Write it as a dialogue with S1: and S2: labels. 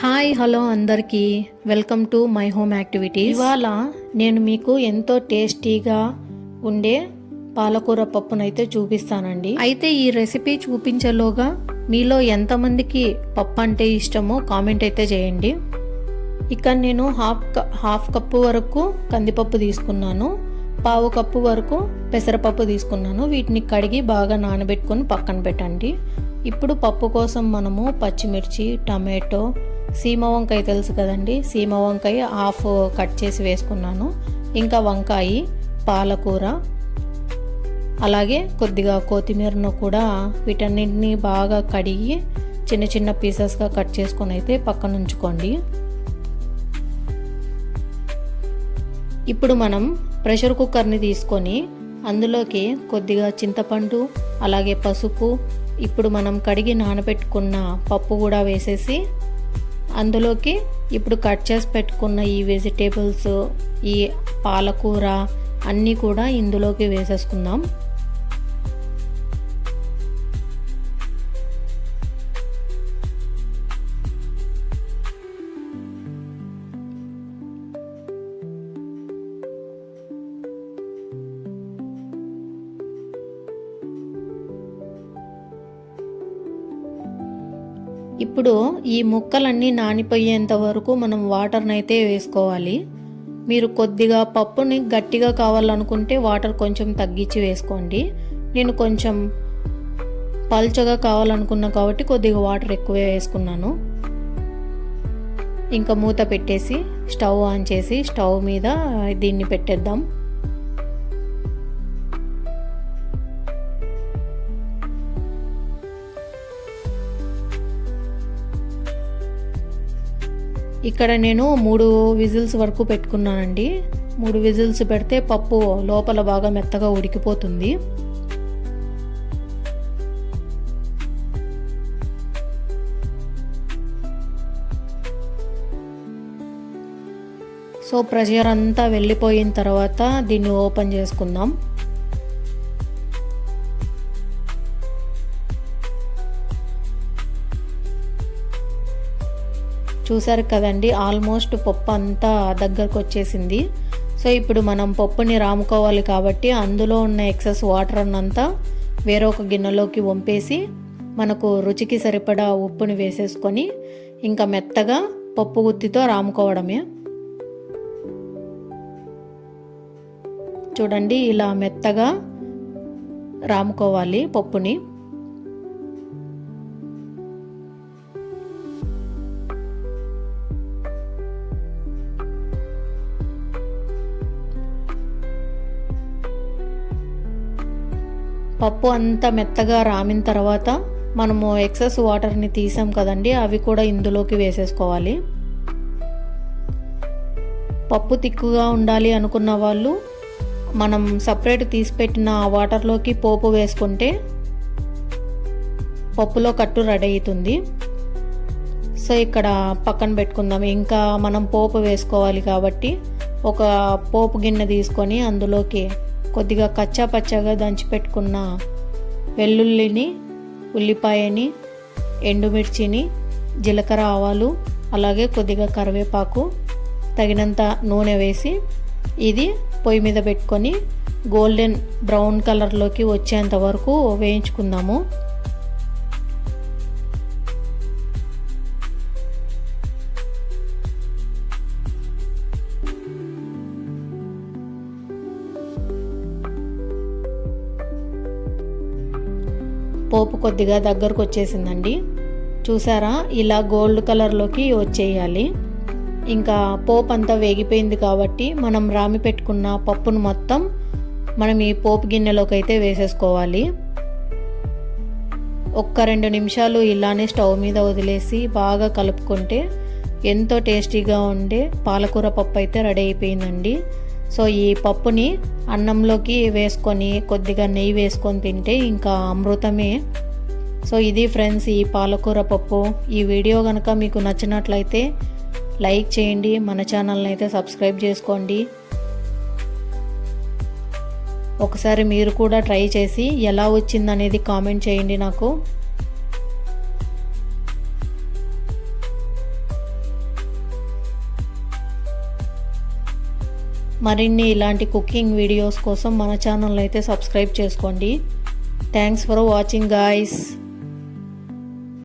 S1: Hi hello అందరికీ. Welcome to my home activity ఇవాళ నేను మీకు ఎంతో టేస్టీగా ఉండే పాలకూర పప్పునైతే చూపిస్తానండి. అయితే ఈ రెసిపీ చూపించేలోగా మీలో ఎంతమందికి పప్పు అంటే ఇష్టమో కామెంట్ అయితే చేయండి. ఇక్కడ నేను హాఫ్ హాఫ్ కప్పు వరకు కందిపప్పు తీసుకున్నాను. పావు కప్పు వరకు పెసరపప్పు తీసుకున్నాను. వీటిని కడిగి బాగా నానబెట్టుకొని పక్కన పెట్టండి. ఇప్పుడు పప్పు కోసం మనము పచ్చిమిర్చి టమాటో సీమ వంకాయ తెలుసు కదండి? సీమ వంకాయ హాఫ్ కట్ చేసి వేసుకున్నాను. ఇంకా వంకాయ పాలకూర అలాగే కొద్దిగా కొత్తిమీరను కూడా వీటన్నింటినీ బాగా కడిగి చిన్న చిన్న పీసెస్గా కట్ చేసుకొని అయితే పక్కన ఉంచుకోండి. ఇప్పుడు మనం ప్రెషర్ కుక్కర్ని తీసుకొని అందులోకి కొద్దిగా చింతపండు అలాగే పసుపు ఇప్పుడు మనం కడిగి నానబెట్టుకున్న పప్పు కూడా వేసేసి అందులోకి ఇప్పుడు కట్ చేసి పెట్టుకున్న ఈ వెజిటేబుల్స్ ఈ పాలకూర అన్నీ కూడా ఇందులోకి వేసేసుకుందాం. ఇప్పుడు ఈ ముక్కలన్నీ నానిపోయేంత వరకు మనం వాటర్ని అయితే వేసుకోవాలి. మీరు కొద్దిగా పప్పుని గట్టిగా కావాలనుకుంటే వాటర్ కొంచెం తగ్గించి వేసుకోండి. నేను కొంచెం పల్చగా కావాలనుకున్నా కాబట్టి కొద్దిగా వాటర్ ఎక్కువే వేసుకున్నాను. ఇంకా మూత పెట్టేసి స్టవ్ ఆన్ చేసి స్టవ్ మీద దీన్ని పెట్టేద్దాం. ఇక్కడ నేను మూడు విజిల్స్ వరకు పెట్టుకున్నానండి. మూడు విజిల్స్ పెడితే పప్పు లోపల బాగా మెత్తగా ఉడికిపోతుంది. సో ప్రెషర్ అంతా వెళ్ళిపోయిన తర్వాత దీన్ని ఓపెన్ చేసుకుందాం. చూసారు కదండి ఆల్మోస్ట్ పప్పు అంతా దగ్గరకు వచ్చేసింది సో ఇప్పుడు మనం పప్పుని రాముకోవాలి కాబట్టి అందులో ఉన్న ఎక్సెస్ వాటర్ అన్నంతా వేరొక గిన్నెలోకి వంపేసి మనకు రుచికి సరిపడా ఉప్పుని వేసేసుకొని ఇంకా మెత్తగా పప్పు గుత్తితో రాముకోవడమే. చూడండి ఇలా మెత్తగా రాముకోవాలి పప్పుని. పప్పు అంతా మెత్తగా రామిన తర్వాత మనము ఎక్సెస్ వాటర్ని తీసాం కదండి అవి కూడా ఇందులోకి వేసేసుకోవాలి. పప్పు తిక్కుగా ఉండాలి అనుకున్న వాళ్ళు మనం సపరేట్ తీసిపెట్టిన వాటర్లోకి పోపు వేసుకుంటే పప్పులో కట్టు రెడీ అవుతుంది. సో ఇక్కడ పక్కన పెట్టుకుందాం. ఇంకా మనం పోపు వేసుకోవాలి కాబట్టి ఒక పోపు గిన్నె తీసుకొని అందులోకి కొద్దిగా కచ్చా పచ్చగా దంచి పెట్టుకున్న వెల్లుల్లిని ఉల్లిపాయని ఎండుమిర్చిని జీలకర్ర ఆవాలు అలాగే కొద్దిగా కరివేపాకు తగినంత నూనె వేసి ఇది పొయ్యి మీద పెట్టుకొని గోల్డెన్ బ్రౌన్ కలర్లోకి వచ్చేంత వరకు వేయించుకుందాము. పోపు కొద్దిగా దగ్గరకు వచ్చేసిందండి. చూసారా? ఇలా గోల్డ్ కలర్లోకి వచ్చేయాలి. ఇంకా పోపు అంతా వేగిపోయింది కాబట్టి మనం రామి పెట్టుకున్న పప్పును మొత్తం మనం ఈ పోపు గిన్నెలోకి అయితే వేసేసుకోవాలి. ఒక్క రెండు నిమిషాలు ఇలానే స్టవ్ మీద వదిలేసి బాగా కలుపుకుంటే ఎంతో టేస్టీగా ఉండే పాలకూర పప్పు అయితే రెడీ అయిపోయిందండి. సో ఈ పప్పుని అన్నంలోకి వేసుకొని కొద్దిగా నెయ్యి వేసుకొని తింటే ఇంకా అమృతమే. సో ఇది ఫ్రెండ్స్ ఈ పాలకూర పప్పు. ఈ వీడియో కనుక మీకు నచ్చినట్లయితే లైక్ చేయండి మన ఛానల్ని అయితే సబ్స్క్రైబ్ చేసుకోండి. ఒకసారి మీరు కూడా ట్రై చేసి ఎలా వచ్చిందనేది కామెంట్ చేయండి నాకు. మరిన్ని ఇలాంటి కుకింగ్ వీడియోస్ కోసం మన ఛానల్ అయితే సబ్స్క్రైబ్ చేసుకోండి. Thanks for watching guys